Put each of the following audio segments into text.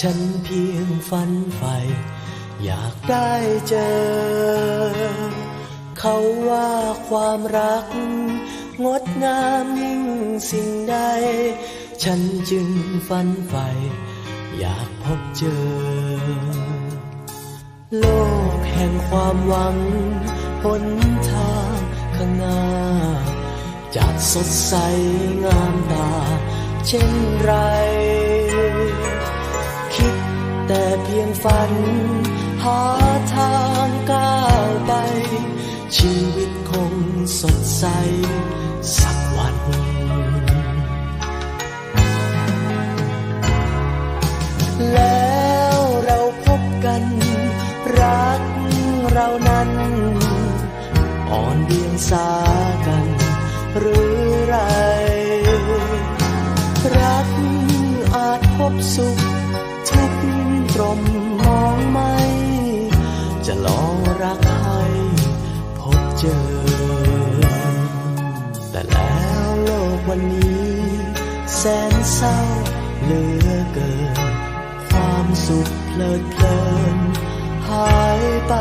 ฉันเพียงฝันใฝ่อยากได้เจอ เขาว่าความรัก งดงามยิ่งสิ่งใด ฉันจึงฝันใฝ่อยากพบเจอ โลกแห่งความหวังหนทางข้างหน้าจะสดใสงามตาเช่นไร แต่เพียงฝัน หาทางก้าวไป ชีวิตคงสดใสสัก กิน ความสุขเพลิดเพลิน หายไป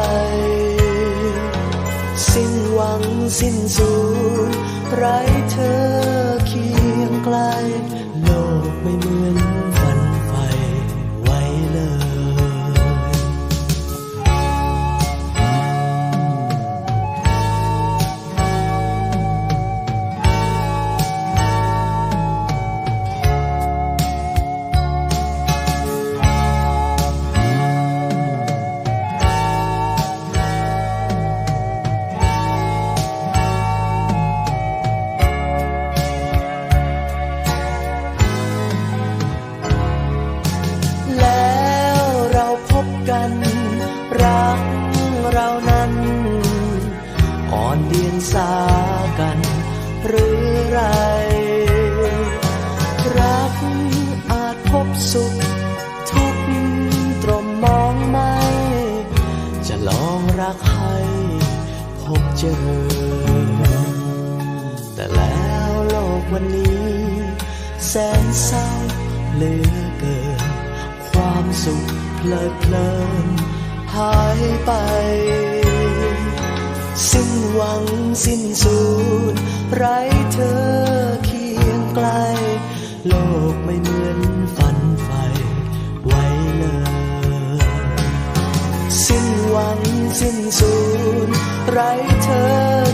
สิ้นหวังสิ้นสูญไร้เธอเคียงไกล โลกไม่เหมือนฝัน นเศร้าเหลือเกิน ความสุขเพลิดเพลินหายไป สิ้นหวังสิ้นสูญไร้เธอเคียงไกล โลกไม่เหมือนฝันไฟไว้เลย สิ้นหวังสิ้นสูญไร้เธอ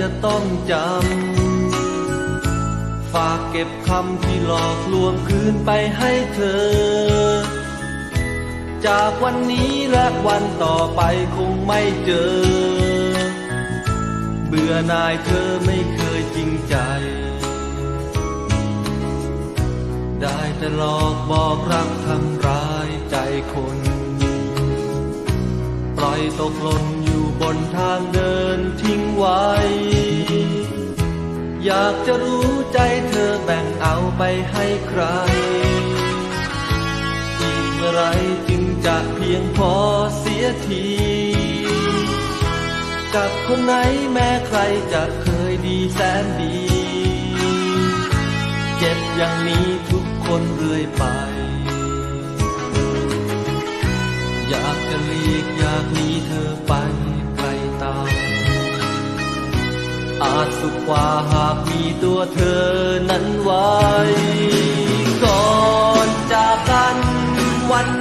จะต้องจำ ฝากเก็บคำที่หลอกลวงคืนไปให้เธอ จากวันนี้และวันต่อไปคงไม่เจอ เบื่อนายเธอไม่เคยจริงใจ ได้แต่หลอกบอกรักทำร้ายใจคน ปล่อยตกหล่น บนทางเดินทิ้งไว้ อยากจะรู้ใจเธอแบ่งเอาไปให้ใครอีกเมื่อไรจึงจะเพียงพอเสียที กับคนไหนแม้ใครจะเคยดีแสนดี เจ็บอย่างนี้ทุกคนเรื่อยไปอยากจะหลีกอยากหนีเธอไป อาจสุขกว่าหากมีตัวเธอนั้นไว้ ก่อนจากกันวัน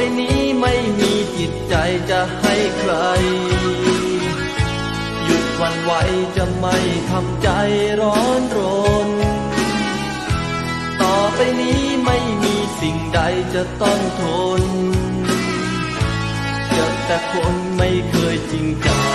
ไปนี้ไม่มีจิตใจจะให้ใคร หยุดวันไหวจะไม่ทำใจร้อนรน ต่อไปนี้ไม่มีสิ่งใดจะต้องทน เจอแต่คนไม่เคยจริงใจ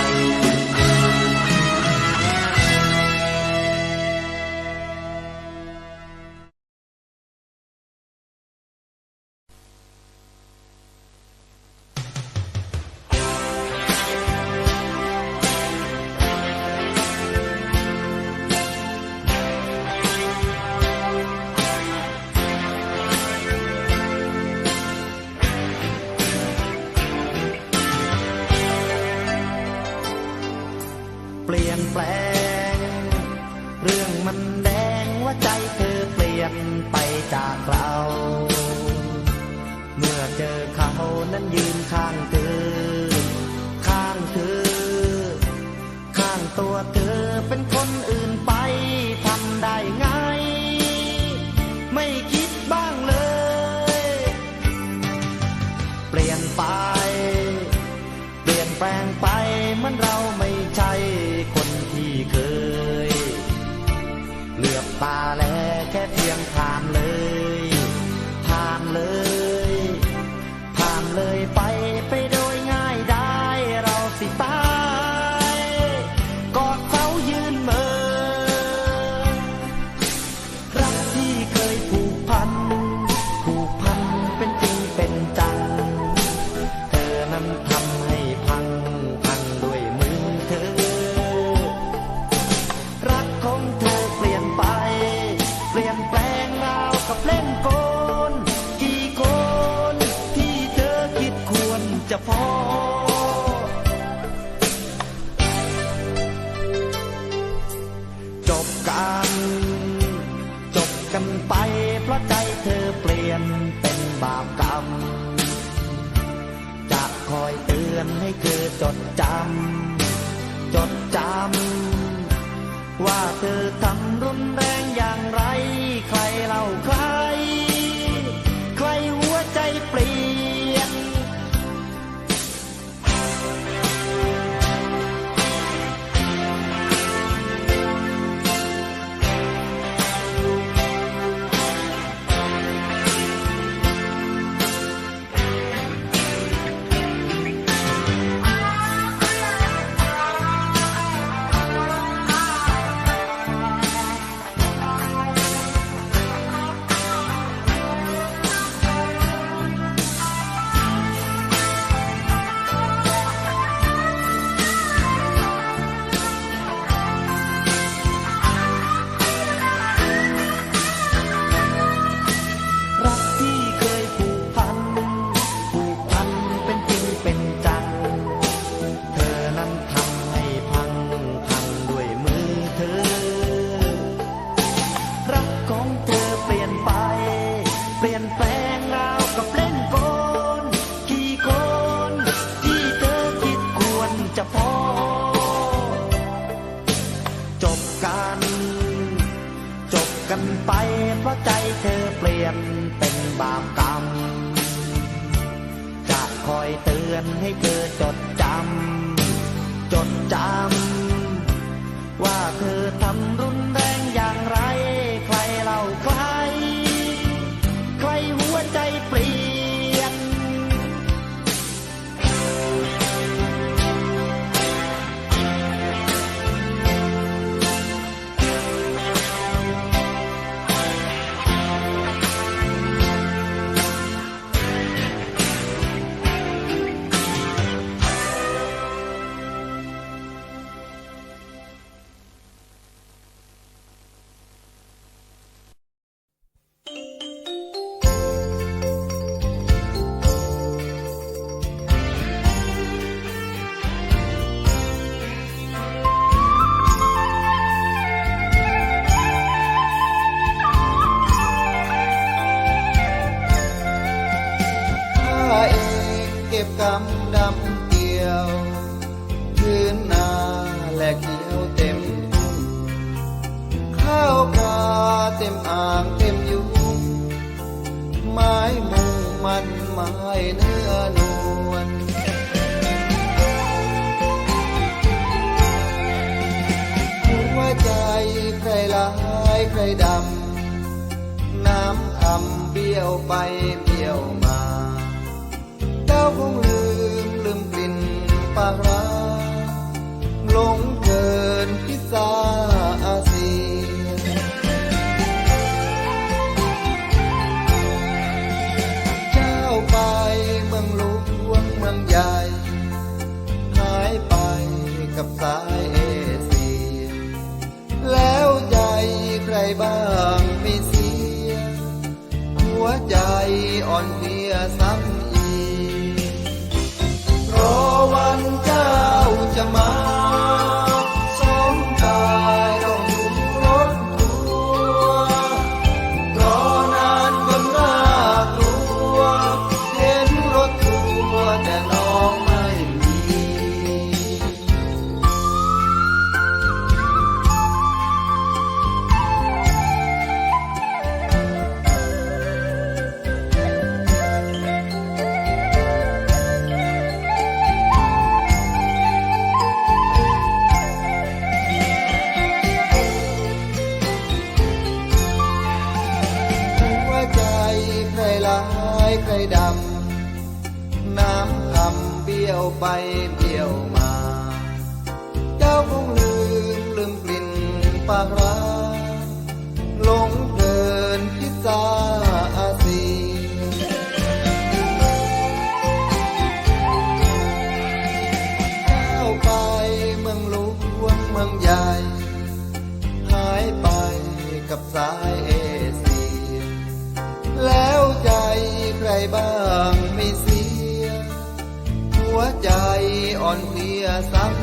ว่าใจเธอเปลี่ยนไปจากเรา เมื่อเจอเขานั้นยืนข้างเธอ ข้างเธอ ข้างตัวเธอเป็นคนอื่นไปทำได้ไง ไม่คิดบ้างเลย เปลี่ยนไป เพราะใจเธอเปลี่ยนเป็นบาปกรรม จะคอยเตือนให้เธอจดจำ จดจำ ว่าเธอทำรุนางใหญ่หายไปกับสายเอเชีแล้วใจใครบ้าง เคยดำ น้ำทำเบี้ยวไปเบี้ยวมา เจ้าคงลืมลืมกลิ่นปากร้าลง วใจอ่อนเพลียซ้ำ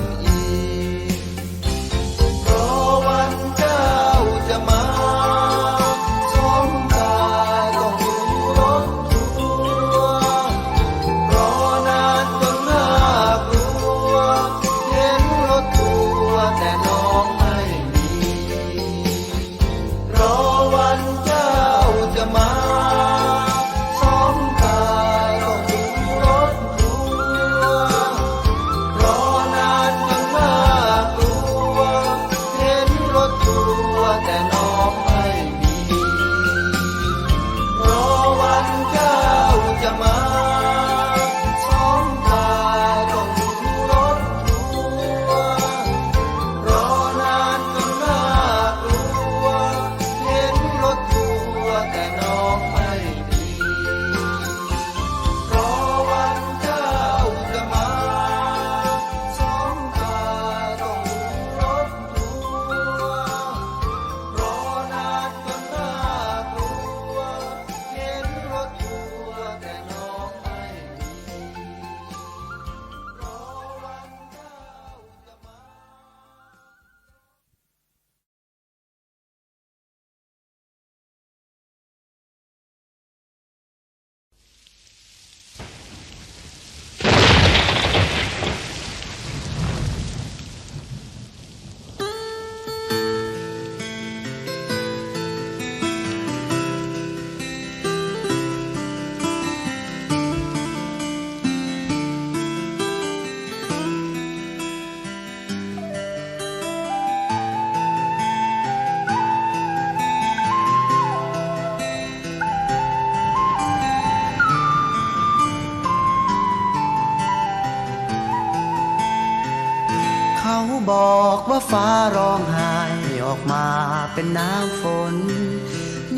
็นนาวฝน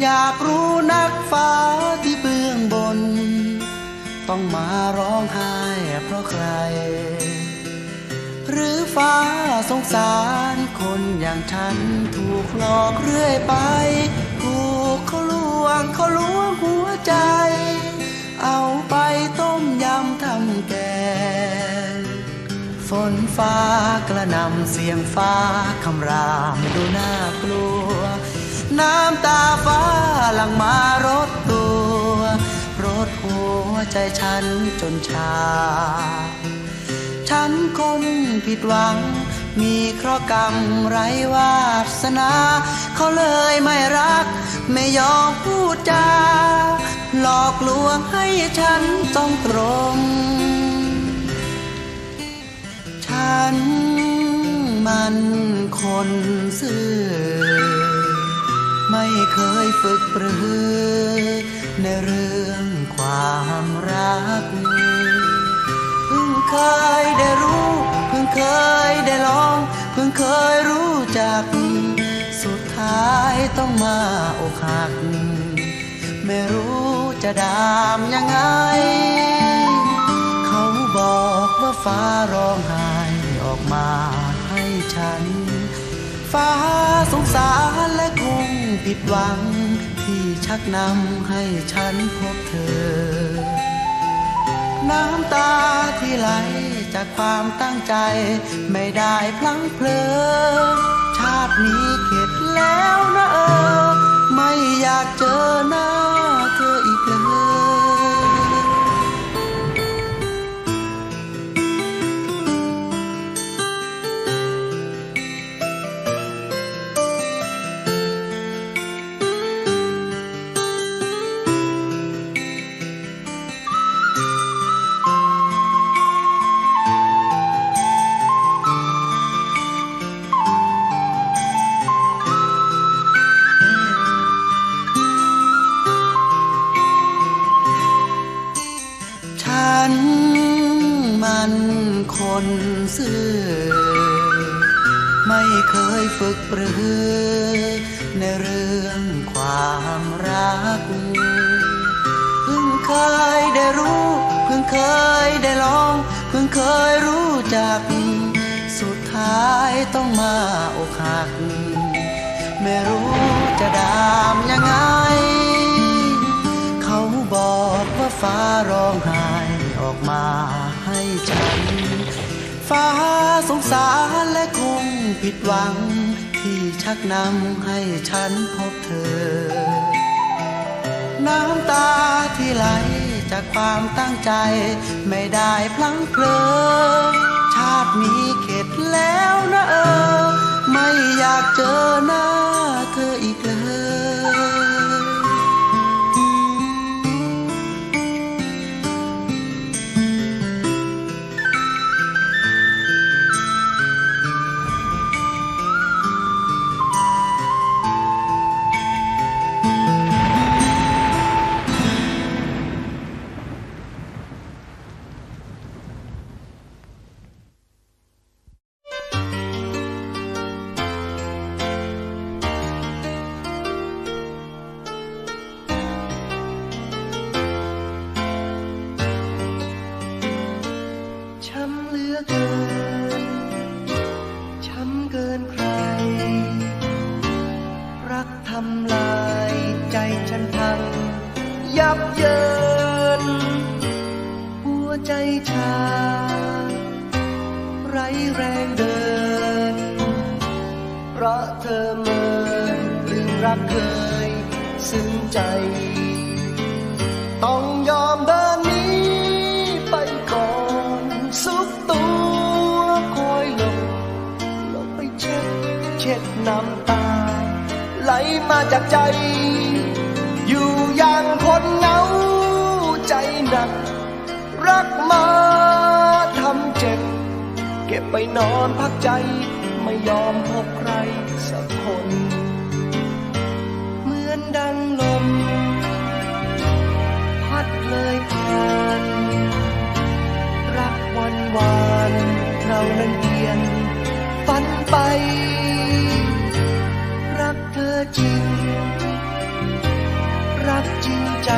อยากรู้นักฟ้าที่เบื้องบน ต้องมาร้องไห้เพราะใคร หรือฟ้าสงสารคนอย่างฉัน ถูกหลอกเรื่อยไป ถูกเขาลวงเขาลวงหัวใจ เอาไปต้มยำทำแกง นฟ้ากระนำเสียงฟ้าคำรามดูน่ากลัว น้ำตาฟ้าหลังมารดตัว รดหัวใจฉันจนชา ฉันคนผิดหวัง มีเคราะห์กรรมไรวาสนา เขาเลยไม่รัก ไม่ยอมพูดจา หลอกลวงให้ฉันต้องตรง ฉันมันคนซื่อ ไม่เคยฝึกปรือ ในเรื่องความรัก เพิ่งเคยได้รู้ เพิ่งเคยได้ลอง เพิ่งเคยรู้จัก สุดท้ายต้องมาอกหัก ไม่รู้จะดามยังไง เขาบอกว่าฟ้าร้องไห้ ออกมาให้ฉัน ฟ้าสงสารและคงผิดหวัง ที่ชักนำให้ฉันพบเธอ น้ำตาที่ไหลจากความตั้งใจ ไม่ได้พลั้งเพลอ ชาตินี้เข็ดแล้วนะเออ ไม่อยากเจอหน้าเธออีก ฟ้าร้องไห้ออกมาให้ฉัน ฟ้าสงสารและคงผิดหวัง ที่ชักนำให้ฉันพบเธอ น้ำตาที่ไหลจากความตั้งใจไม่ได้พลั้งเพลอชาตินี้เข็ดแล้วนะเออ ไม่อยากเจอหน้าเธออีก พักใจ ไม่ยอมพบใครสักคน เหมือนดังลม พัดเลยผ่าน รักวันวานเรานั้นเพียนฝันไป รักเธอจริง รักจริงใจ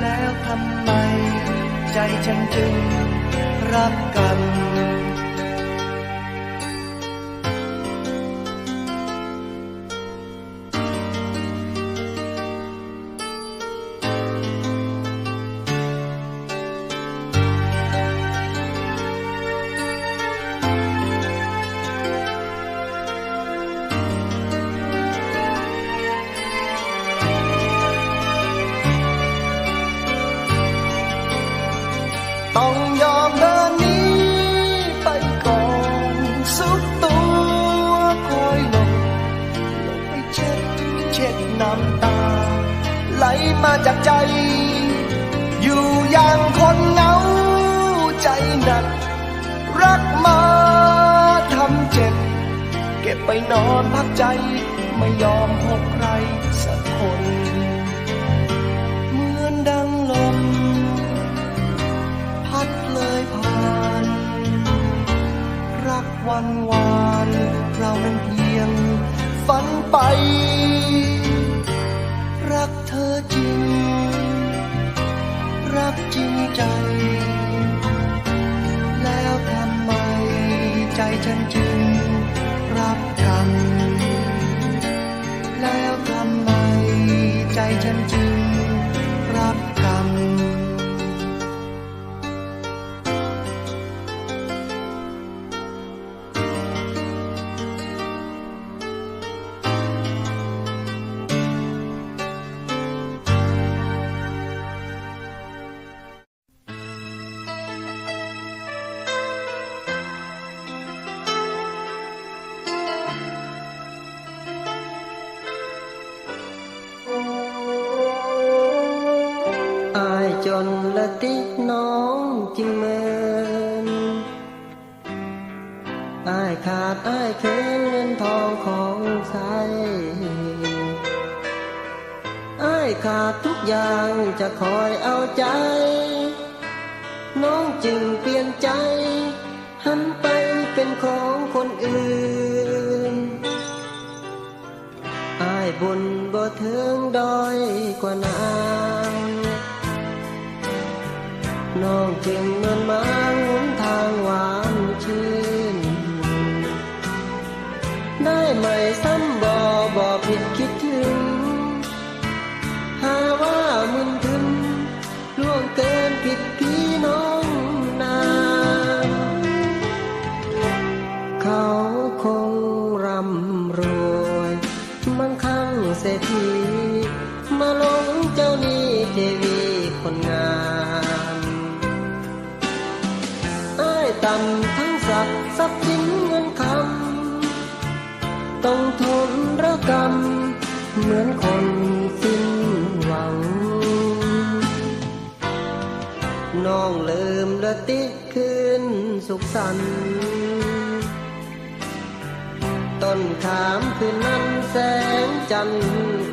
แล้วทำไมใจฉันจึงรัก กัน น้ำตา ไหลมาจากใจ อยู่อย่างคนเหงาใจหนัก รักมาทำเจ็บ เก็บไปนอนพักใจ ไม่ยอมพบใครสักคน เหมือนดังลม พัดเลยผ่าน รักวันวานเรานั้นเพียงฝันไป ใจฉันจึง เป็นของคนอื่น อายบุญบ่ถึงด้อยกว่านางน้องจึงเงินมาหนทางหวานชื่น ได้ไหม กรรม เหมือนคนสิ้นหวัง น้องลืมละติคืนสุขสันต์ต้นขามคืนนั้นแสงจันทร์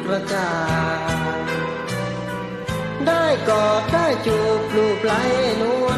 กระจ่างได้กอดได้จูบลูบไหลนว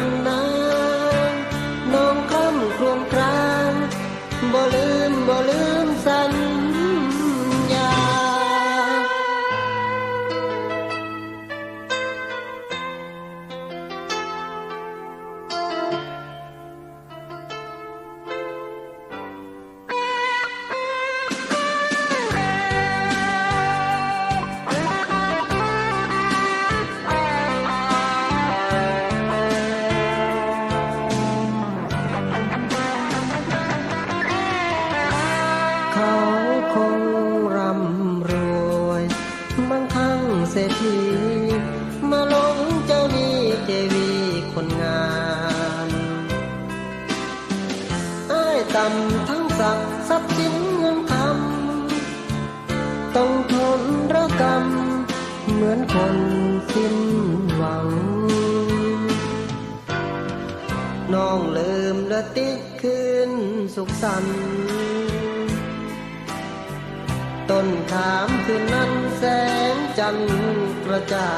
เศรษฐีมาลงเจ้าหนี้เจวีคนงานอ้ายต่ำทั้งศักดิ์ทรัพย์สินเงินคำต้องทนระกรรมเหมือนคนสิ้นหวัง น้องลืมละติคืนสุขสันต์ ต้นขามคืนนั้นแสงจันทร์กระจ่า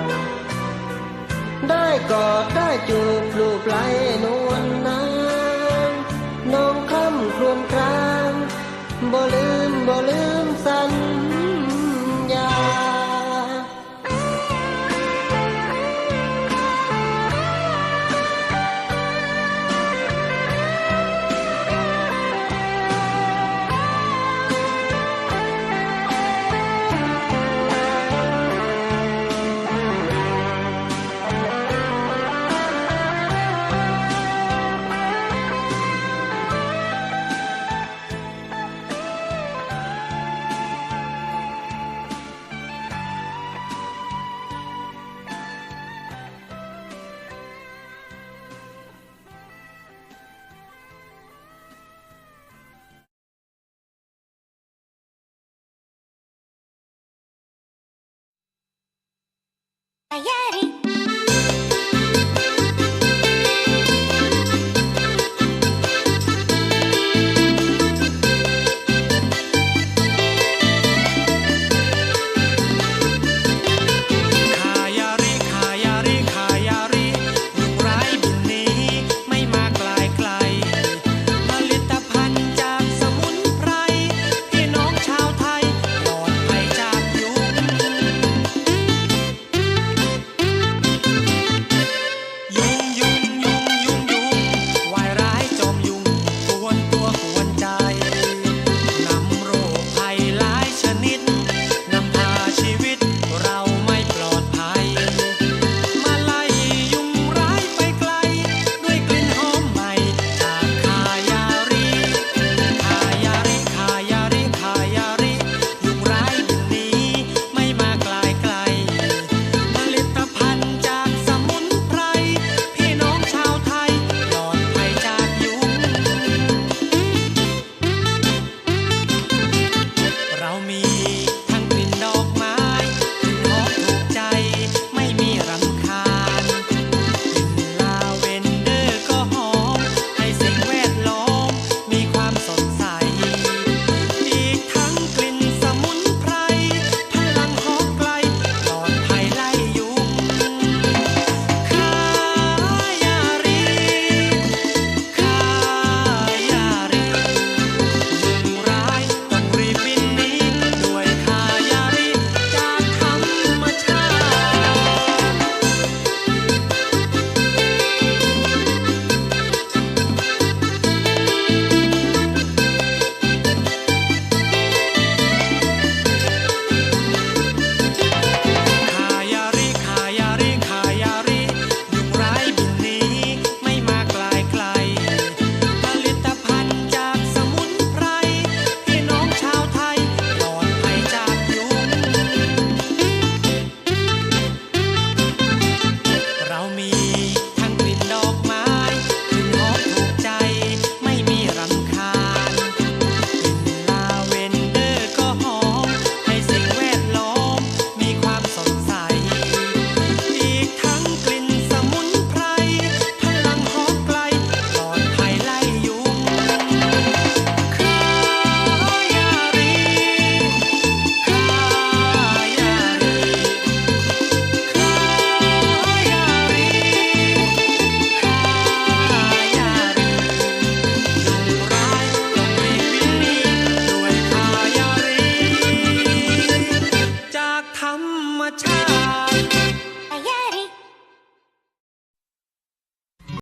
งได้กอดได้จูบลูบไหลนวลนางน้องคำครวญครางบ่ลืมบ่ลืม तैयारी